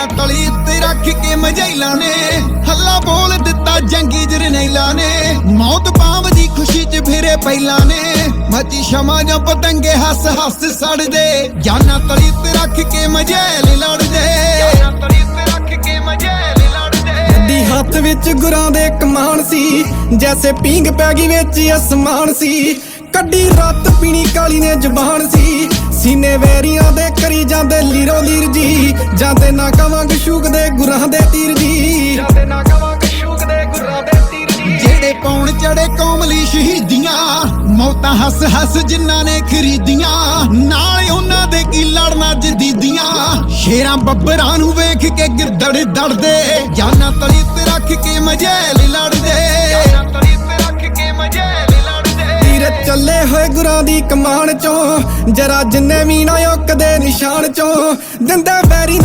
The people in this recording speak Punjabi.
ਜਾਨਾ ਤਲੀ ਉੱਤੇ ਰੱਖ ਕੇ ਮਜੈਲਾ ਨੇ। ਹੱਲਾ ਬੋਲ ਦਿੱਤਾ ਜੰਗੀ ਜਰਨੈਲਾ ਨੇ। ਮੌਤ ਪਾਵਦੀ ਖੁਸ਼ੀ ਚ ਫਿਰੇ ਪਹਿਲਾਂ ਨੇ। ਮੱਚੀ ਸ਼ਮਾ ਜਾਂ ਪਤੰਗੇ ਹੱਸ ਹੱਸ ਸੜਦੇ ਜਾਨਾ ਤਲੀ ਉੱਤੇ ਰੱਖ ਕੇ ਮਜੈਲ ਲੜਦੇ ਜਾਨਾ ਤਲੀ ਉੱਤੇ ਰੱਖ ਕੇ ਮਜੈਲ ਲੜਦੇ ਦੀ ਹੱਥ ਵਿੱਚ ਗੁਰਾਂ ਦੇ ਕਮਾਨ ਸੀ। ਜੈਸੇ ਪੀਂਗ ਪੈ ਗਈ ਵਿੱਚ ਅਸਮਾਨ ਸੀ। ਕੱਢੀ ਰਾਤ ਪੀਣੀ ਕਾਲੀ ਨੇ ਜ਼ਬਾਨ ਸੀ। ਜਾਂਦੇ ਲੀਰੋ ਲੀਰ ਜੀ ਜਾਂਦੇ ਨਾ ਕਵਾਂਗੇ ਸ਼ੂਕ ਦੇ ਗੁਰਾਂ ਦੇ ਤੀਰ ਜੀ। ਜਾਂਦੇ ਨਾ ਕਵਾਂਗੇ ਸ਼ੂਕ ਦੇ ਗੁਰਾਂ ਦੇ ਤੀਰ ਜੀ। ਜਿਹੜੇ ਪੌਣ ਚੜੇ ਕੌਮ ਲਈ ਸ਼ਹੀਦੀਆਂ ਮੌਤਾਂ ਹੱਸ ਹੱਸ ਜਿਨ੍ਹਾਂ ਨੇ ਖਰੀਦੀਆਂ ਨਾਲ ਉਹਨਾਂ ਦੇ ਕੀ ਲੜਨਾ ਜਦੀਦੀਆਂ। ਸ਼ੇਰਾਂ ਬੱਬਰਾਂ ਨੂੰ ਵੇਖ ਕੇ ਗਿਰਦੜ ਦੜਦੇ ਜਾਨਾਂ ਤਲੀ ਤੇ ਰੱਖ ਕੇ ਮਜੈਲ ਚੱਲੇ ਹੋਏ ਗੁਰਾਂ ਦੀ ਕਮਾਨ ਚੋਂ, ਜਰਾ ਜਿੰਨੇ ਵੀ ਨਾ ਓਕਦੇ ਨਿਸ਼ਾਨ ਚੋਂ, ਦਿੰਦੇ ਬੈਰੀ